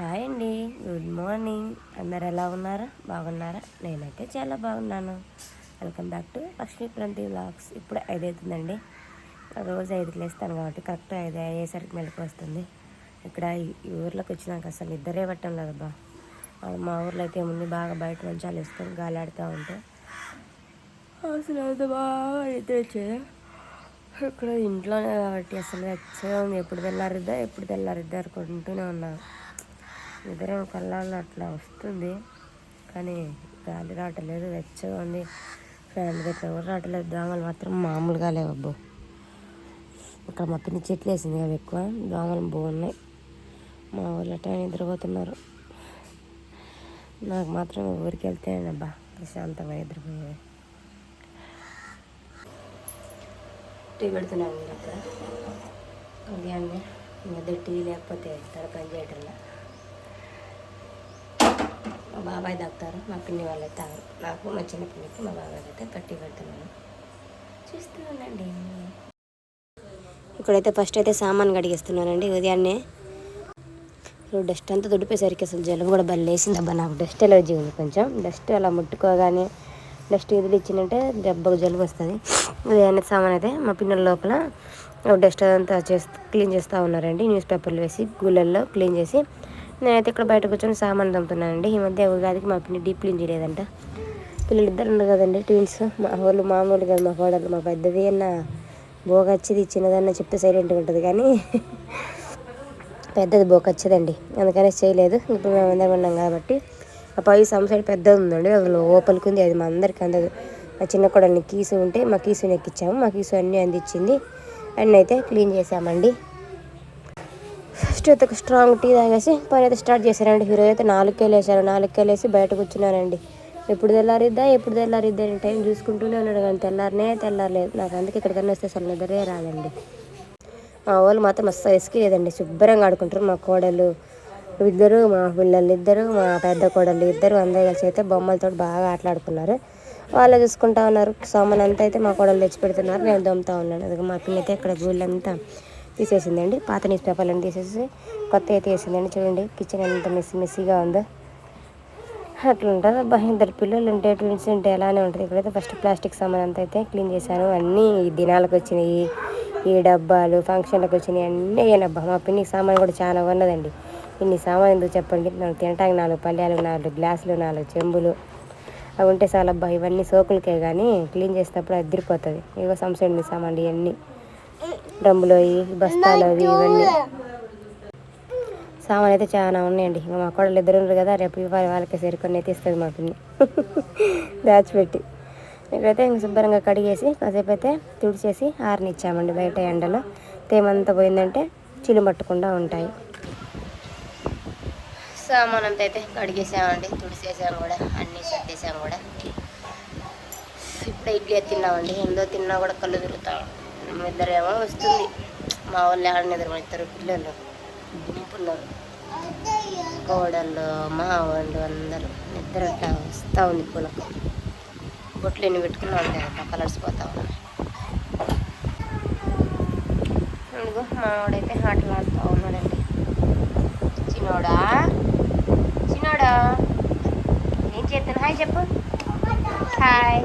Hi అండి good morning. అందరు ఎలా ఉన్నారా? బాగున్నారా? నేనైతే చాలా బాగున్నాను. Welcome back to Lakshmi Pranthi vlogs. ఇప్పుడు ఐదు అవుతుందండి రోజు ఐదుకి లేస్తాను కాబట్టి కరెక్ట్ ఐదు అయ్యేసరికి మెలకు వస్తుంది. ఇక్కడ ఈ ఊర్లోకి వచ్చినాక అసలు ఇద్దరే పట్టం లేదబ్బా మా ఊర్లో అయితే ముందు బాగా బయట మంచాలు వేసుకొని గాలాడుతూ ఉంటే అసలు అయితే బాగా నిద్ర వచ్చేది ఇక్కడ ఇంట్లోనే కాబట్టి అసలు వచ్చే ఉంది. ఎప్పుడు తెల్లారిద్దా? ఎప్పుడు తెల్లారిద్దా? అనుకుంటూనే ఉన్నాను నిద్ర కళ్ళల్లో అట్లా వస్తుంది. కానీ గాలి రావట్లేదు. వెచ్చగా ఉంది. ఫ్యాన్ గట్ల ఎవరు రావట్లేదు. దోమలు మాత్రం మామూలుగా లేవు అబ్బో. ఇక్కడ మా పిన్ని చెట్లు వేసింది కదా ఎక్కువ. దోమలు బాగున్నాయి మా ఊళ్ళో టైం నిద్రపోతున్నారు. నాకు మాత్రం ఊరికి వెళ్తేనేబ్బా ప్రశాంతంగా నిద్రపోయేది. టీ పెడుతున్నాను మీరు అక్కడ. ఉదయాన్నే. ఈ మధ్య టీ లేకపోతే తల పని చేయటంలా మా బాబాయ్ తాగుతారు మా పిన్ని వాళ్ళు తాగరు. నాకు మా చిన్న పిన్నికి మా బాబాయ్ అయితే కట్టి పెడుతున్నాను. చూస్తున్నానండి. ఇక్కడైతే ఫస్ట్ అయితే సామాన్ కడిగేస్తున్నానండి ఉదయాన్నే. డస్ట్ అంతా దుడిపోయేసరికి అసలు జలుబు కూడా బల్లేసింది అబ్బా నాకు డస్ట్ ఎలర్జీ ఉంది కొంచెం. డస్ట్ అలా ముట్టుకోగానే డస్ట్ ఎదురు ఇచ్చిందంటే దెబ్బకు జలుబు వస్తుంది. ఉదయాన్నే సామాన్ అయితే మా పిన్నల లోపల డస్ట్ అంతా చేస్తూ క్లీన్ చేస్తూ ఉన్నారండి. న్యూస్ పేపర్లు వేసి గుళ్ళల్లో క్లీన్ చేసి నేనైతే ఇక్కడ బయట కూర్చొని సామాన్ తమ్ముతున్నానండి ఈ మధ్య ఉగాదికి మా పిన్ని డీప్ క్లీన్ చేయలేదంట. పిల్లలు ఇద్దరు ఉన్నారు కదండి ట్విన్స్ మా వాళ్ళు మామూలు కదా మా కోడలు మా పెద్దది అన్న బోగచ్చిది చిన్నదన్న చెప్తే సైలెంట్గా ఉంటుంది కానీ పెద్దది బోకొచ్చదండి అందుకనే చేయలేదు. ఇప్పుడు మేము అందరం ఉన్నాం కాబట్టి. ఆ పై సమ్ సైడ్ పెద్దది ఉందండి. అందులో ఓపెన్కి ఉంది. అది మా అందరికి అందదు. మా చిన్న కూడా కీసు ఉంటే మా కీసుని ఎక్కించాము మా కీసు అన్నీ అందించింది. అన్నీ అయితే క్లీన్ చేసామండి ఫస్ట్ అయితే ఒక స్ట్రాంగ్ టీ తాగేసి పని అయితే స్టార్ట్ చేశారండి. హీరో అయితే నాలుగుకే లేచారు. నాలుగుకే లేసి బయటకు కూర్చున్నానండి. ఎప్పుడు తెల్లారిద్దా ఎప్పుడు తెల్లారిద్దా అని టైం చూసుకుంటూనే ఉన్నాడు కానీ తెల్లారనే తెల్లారలేదు. నాకు అందుకే ఇక్కడికన్నా వస్తే అసలు నిద్రే రాదండి. మా వాళ్ళు మాత్రం మస్తు ఇసుక లేదండి శుభ్రంగా ఆడుకుంటారు మా కోడలు ఇద్దరు మా పిల్లలు ఇద్దరు మా పెద్ద కోడలు ఇద్దరు అందరూ కలిసి అయితే బొమ్మలతో బాగా ఆటలాడుకున్నారు. వాళ్ళే చూసుకుంటా ఉన్నారు. సామాన్ అంతా అయితే మా కోడలు తెచ్చి పెడుతున్నారు. నేను దొమ్ముతా ఉన్నాను. అందుకే మా పిల్లయితే ఇక్కడ గూళ్ళంతా తీసేసిందండి. పాత న్యూస్ పేపర్లను తీసేసి కొత్త అయితే వేసిందండి చూడండి కిచెన్ ఎంత మెస్సి మెస్సీగా ఉందో. అట్లా ఉంటుంది అబ్బా ఇద్దరు పిల్లలు ఉంటే ట్విన్స్ ఉంటే ఎలానే ఉంటుంది. ఇక్కడైతే ఫస్ట్ ప్లాస్టిక్ సామాన్ అంతా అయితే క్లీన్ చేశాను. అన్నీ ఈ దినాలకు వచ్చినాయి. ఈ డబ్బాలు ఫంక్షన్లకు వచ్చినాయి. అన్నీ అయ్యానబ్బా మా పిన్ని సామాన్ కూడా చాలా ఉన్నదండి ఇన్ని సామాన్ ఎందుకు చెప్పండి? నాకు తినటానికి నాలుగు పల్లెలు నాలుగు గ్లాసులు నాలుగు చెంబులు. అవి ఉంటే చాలా అబ్బా ఇవన్నీ సోకులకే కానీ క్లీన్ చేసేటప్పుడు అద్దరిపోతుంది ఇగో సంసండి సామాన్లు ఇవన్నీ డ్రమ్ములు అవి బస్తాలు అవి ఇవన్నీ. సామాన్ అయితే చాలా ఉన్నాయండి. ఇంకా మా కోడలు ఇద్దరు ఉన్నారు కదా రేపు ఇవ్వాలి వాళ్ళకి సరికొని అయితే ఇస్తుంది మా పిన్ని. దాచిపెట్టి. ఇక్కడైతే ఇంక శుభ్రంగా కడిగేసి కాసేపు అయితే తుడిచేసి ఆరనిచ్చామండి బయట ఎండలో. తేమంతా పోయిందంటే చిలు పట్టకుండా ఉంటాయి. సామాన్ అంతా అయితే కడిగేసామండి తుడిసేసాం కూడా అన్నీ సర్దేశాం కూడా. ఇప్పుడు ఇడ్లీ తిన్నామండి ఎందో తిన్నా కూడా కళ్ళు తిరుగుతాం ఇద్దరేమో వస్తుంది. మా వాళ్ళు ఆడ నిద్ర ఇద్దరు పిల్లలు. గుంపున్నారు కోడళ్ళు మా వాళ్ళు అందరూ నిద్ర అట్లా వస్తూ ఉంది పూలకు. బొట్లు ఎన్ని పెట్టుకున్నా ఉంటాయి అట్లా కలర్స్ పోతా ఉన్నాయి. ఇదిగో మా ఆటలు ఆడుతూ ఉన్నాడండి. చిన్నోడా? చిన్నోడా? ఏం చేస్తాను హాయ్ చెప్పు. హాయ్.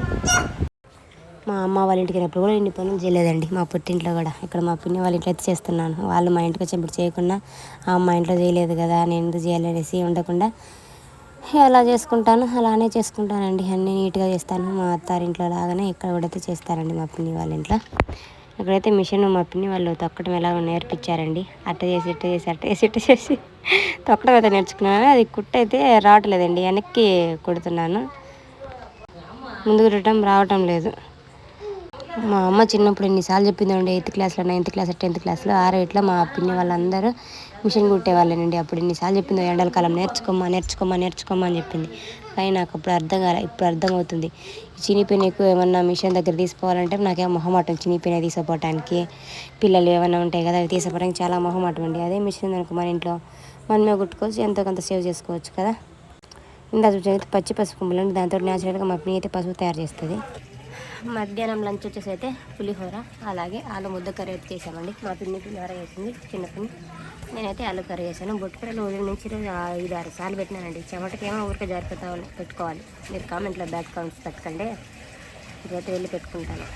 మా అమ్మ వాళ్ళ ఇంటికి వెళ్ళినప్పుడు కూడా ఇన్ని పనులు చేయలేదండి. మా పుట్టింట్లో కూడా. ఇక్కడ మా పిన్ని వాళ్ళ ఇంట్లో అయితే చేస్తున్నాను. వాళ్ళు మా ఇంటికి వచ్చినప్పుడు చేయకుండా ఆ అమ్మ ఇంట్లో చేయలేదు కదా నేను ఎందుకు చేయాలనేసి ఉండకుండా ఎలా చేసుకుంటాను. అలానే చేసుకుంటానండి. అన్నీ నీట్గా చేస్తాను. మా అత్తారింట్లో లాగానే ఇక్కడ కూడా అయితే చేస్తారండి మా పిన్ని వాళ్ళ ఇంట్లో. ఇక్కడైతే మిషన్ మా పిన్ని వాళ్ళు తొక్కడం ఎలా నేర్పించారండి. అట్ట చేసి ఇట్ట చేసి అట్ట చేసి ఇట్ట చేసి తొక్కడం అయితే నేర్చుకున్నాను. అది కుట్ట అయితే రావట్లేదండి. వెనక్కి కుడుతున్నాను. ముందుకు రావటం రావటం లేదు. మా అమ్మ చిన్నప్పుడు ఎన్నిసార్లు చెప్పిందండి ఎయిత్ క్లాస్లో నైన్త్ క్లాస్ టెన్త్ క్లాస్లో ఆరో ఇట్లా మా పిన్ని వాళ్ళందరూ మిషన్ కుట్టేవాళ్ళనండి అప్పుడు ఎన్నిసార్లు చెప్పిందో ఎండలకాలం నేర్చుకోమా నేర్చుకోమా నేర్చుకోమా అని చెప్పింది. కానీ నాకు అప్పుడు అర్థం కాలే ఇప్పుడు అర్థమవుతుంది చినిపోయిన ఎక్కువ ఏమన్నా మిషన్ దగ్గర తీసుకోవాలంటే నాకేం మొహమాటం చినిపోయిన తీసుకోపోవటానికి పిల్లలు ఏమైనా ఉంటాయి కదా అవి తీసుకోవడానికి చాలా మొహమాటం అండి. అదే మిషన్ అనుకో మన ఇంట్లో మనమే కుట్టుకోవచ్చు ఎంతో కొంత సేవ్ చేసుకోవచ్చు కదా. ఇందా చూసి పచ్చి పసుపు కుంభలు దాంతో న్యాచురల్గా మా పిన్ని అయితే పసుపు తయారు చేస్తుంది. మధ్యాహ్నం లంచ్ వచ్చేసి అయితే పులిహోర అలాగే ఆలు ముద్ద కర్రీ అయితే చేసామండి మా పిన్ని పులిహోర వేసింది చిన్న పిన్ని. నేనైతే ఆలు కర్రీ చేశాను. బొట్టుకూరలు ఉదయం నుంచి ఐదు ఆరు సార్లు పెట్టినానండి. చెమటకేమో ఊరికే జారిపోతా పెట్టుకోవాలి. మీరు కామెంట్లో బ్యాక్ కామెంట్స్ పెట్టకండి. ఇదైతే వెళ్ళి పెట్టుకుంటాను.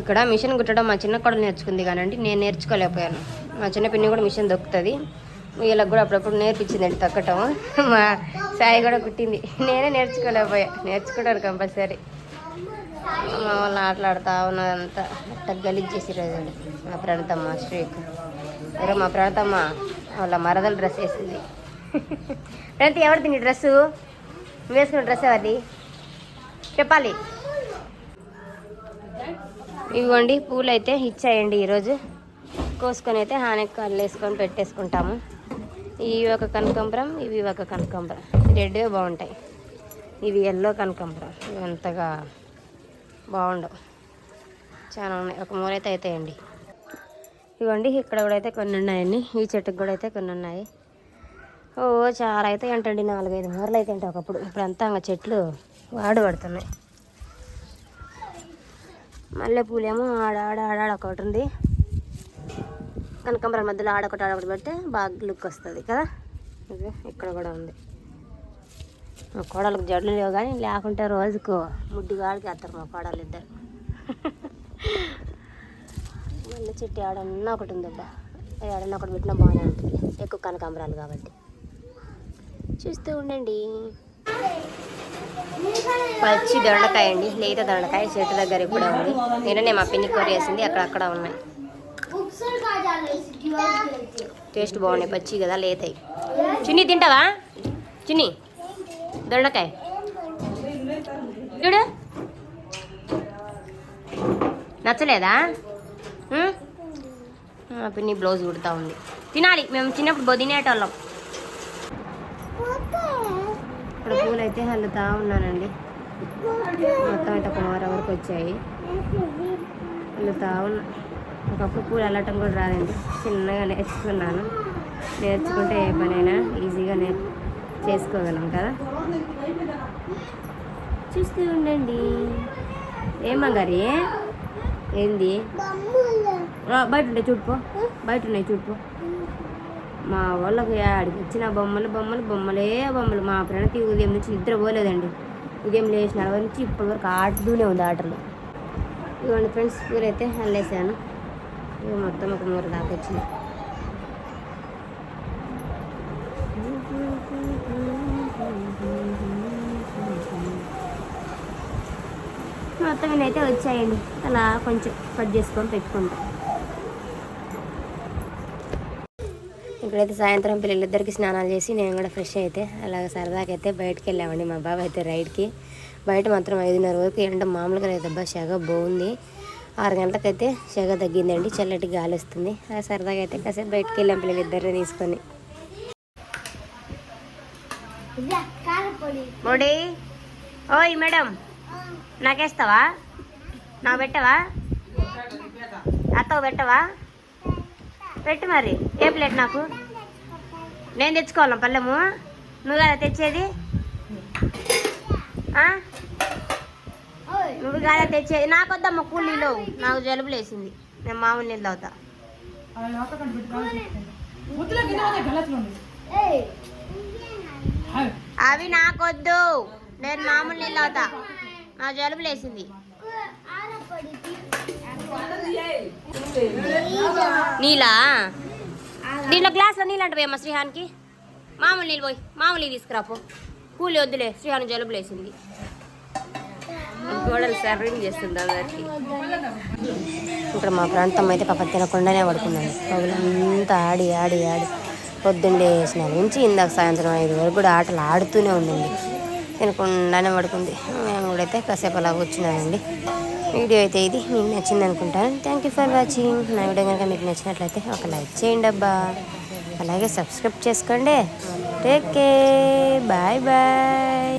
ఇక్కడ మిషన్ కుట్టడం మా చిన్న కొడలు నేర్చుకుంది కానండి నేను నేర్చుకోలేకపోయాను. మా చిన్న పిన్ని కూడా మిషన్ దొక్కుతుంది. వీళ్ళకి కూడా అప్పుడప్పుడు నేర్పించిందండి తొక్కటం. మా సాయి కూడా కుట్టింది. నేనే నేర్చుకోలేకపోయా. నేర్చుకుంటారు కంపల్సరీ. మా వాళ్ళు ఆటలాడుతూ ఉన్నదంతా అట్ట గలీజ్ రోజండి మా ప్రణతమ్మ శ్రీక్. ఎవరో మా ప్రణతమ్మ వాళ్ళ మరదలు డ్రెస్ వేసింది. ప్రణతి ఎవరిది నీ డ్రెస్సు? నువ్వు వేసుకున్న డ్రెస్ ఎవరిది? చెప్పాలి. ఇవ్వండి పూలు అయితే ఇచ్చాయండి ఈరోజు. కోసుకొని అయితే హానెక్కాలు వేసుకొని పెట్టేసుకుంటాము. ఇవి ఒక కనకాంబరం ఇవి ఒక కనకాంబరం. రెడ్వే బాగుంటాయి. ఇవి ఎల్లో కనకాంబరం. ఇవి అంతగా బాగుండవు. చాలా ఉన్నాయి. ఒక మూర అయితే అవుతాయండి ఇవ్వండి ఇక్కడ కూడా అయితే కొన్ని ఉన్నాయండి. ఈ చెట్టుకు కూడా అయితే కొన్ని ఉన్నాయి. ఓ చాలా అయితే ఏంటండి నాలుగైదు మూరలు అయితే ఏంటి ఒకప్పుడు. ఇప్పుడు అంతా చెట్లు వాడు పడుతున్నాయి. మల్లెపూలేమో ఆడ ఆడ ఒకటి ఉంది. కనకాంబరం మధ్యలో ఆడొకటి ఆడొకటి పెడితే బాగా లుక్ వస్తుంది కదా. ఇది ఇక్కడ కూడా ఉంది. మా కోడలకు జడ్లు లేవు కానీ లేకుంటే రోజుకు ముడ్డి కాడికి వేస్తారు మా కోడలు ఇద్దరు. మళ్ళీ చెట్టు ఏడన్నా ఒకటి ఉంది ఏడన్నా ఒకటి పెట్టినా బాగానే ఉంటుంది. ఎక్కువ కనకాంబరాలు కాబట్టి. చూస్తూ ఉండండి. పచ్చి దొండకాయ అండి. లేత దొండకాయ చెట్టు దగ్గర ఇప్పుడే ఉంది. నేననే మా పిన్ని కూర వేసింది. అక్కడక్కడ ఉన్నాయి. టేస్ట్ బాగున్నాయి. పచ్చి కదా లేతాయి. చిన్ని తింటావా? చిన్ని? దొండకాయ చూడు. నచ్చలేదా? ఉం? నీ పిన్ని బ్లౌజ్ కుడుతూ ఉంది. తినాలి మేము చిన్నప్పుడు బొదినేటోళ్ళం. ఇక్కడ పూలు అయితే హల్లుతా ఉన్నానండి. మొత్తం అయితే ఒక వారం వరకు వచ్చాయి. హల్లుతా ఉన్నా ఒకప్పుడు పూలు అల్లటం కూడా రాదండి. చిన్నగా నేర్చుకున్నాను. నేర్చుకుంటే ఏ పనైనా ఈజీగా నేర్ చేసుకోగలం కదా. చూస్తూ ఉండండి. ఏం బంగారి? ఏంది? బయట ఉండే చూడుపో. బయట ఉన్నాయి చూడుపో. మా వాళ్ళకి ఆడికి వచ్చిన బొమ్మలు బొమ్మలు బొమ్మలే బొమ్మలు. మా ప్రణతి ఉదయం నుంచి నిద్ర పోలేదండి. ఉదయం లేచిన నలభై నుంచి ఇప్పటి వరకు ఆడుతూనే ఉంది ఆటలు. ఇవ్వండి ఫ్రెండ్స్ ఊరైతే అల్లేసాను. ఇవి మొత్తం ఒక మూర దాకా వచ్చింది. మొత్తం అయితే వచ్చాయండి. అలా కొంచెం కట్ చేసుకొని పెట్టుకుంటాం. ఇప్పుడైతే సాయంత్రం పిల్లలిద్దరికి స్నానాలు చేసి నేను కూడా ఫ్రెష్ అయితే అలాగ సరదాగా అయితే బయటకు వెళ్ళామండి మా బాబు అయితే రైడ్కి. బయట మాత్రం ఐదున్నర వరకు ఎండ మామూలుగా లేదబ్బా సెగ బాగుంది ఆరు గంటలకైతే సెగ తగ్గిందండి చల్లటి గాలి వస్తుంది. అలా సరదాగా అయితే కాసేపు బయటకు వెళ్ళాం పిల్లలిద్దరిని తీసుకొని. బోడీ ఓయ్ మేడం. నాకేస్తావా? నాకు పెట్టవా? అత్తవు పెట్టవా? పెట్టు మరి. ఏ ప్లేట్ నాకు? నేను తెచ్చుకోవాలా పళ్ళము నువ్వు కదా తెచ్చేది? నువ్వు కదా తెచ్చేది? నాకు వద్దమ్మ కూలీలో. నాకు జలుబు లేసింది నేను మామూలు నీళ్ళు అవుతా అవి నాకొద్దు. నేను మామూలు నీళ్ళు అవుతా నా జలుబు లేసింది నీలా? దీంట్లో గ్లాస్లో నీళ్ళు అంటే అమ్మ శ్రీహాన్కి. మామూలు నీళ్ళు పోయి మామూలు తీసుకురాపో. కూలి వద్దులే శ్రీహాన్ జలుబు లేసింది గోడలు సర్వింగ్ చేస్తుంది అందరికి. ఇక్కడ మా ప్రాంతం అయితే పాప తినకుండానే పడుకున్నాను. పగులంతా ఆడి ఆడి ఆడి. పొద్దున్న వేసిన నుంచి ఇందాక సాయంత్రం ఐదు వరకు కూడా ఆటలు ఆడుతూనే ఉందండి తినకుండానే పడుకుంది. మేము కూడా అయితే కాసేపు అలా కూర్చున్నానండి వీడియో అయితే ఇది. మీకు నచ్చింది అనుకుంటాను. థ్యాంక్ యూ ఫర్ వాచింగ్ నా వీడియో కనుక మీకు నచ్చినట్లయితే ఒక లైక్ చేయండి అబ్బా. అలాగే సబ్స్క్రైబ్ చేసుకోండి. టేక్ కే బాయ్ బాయ్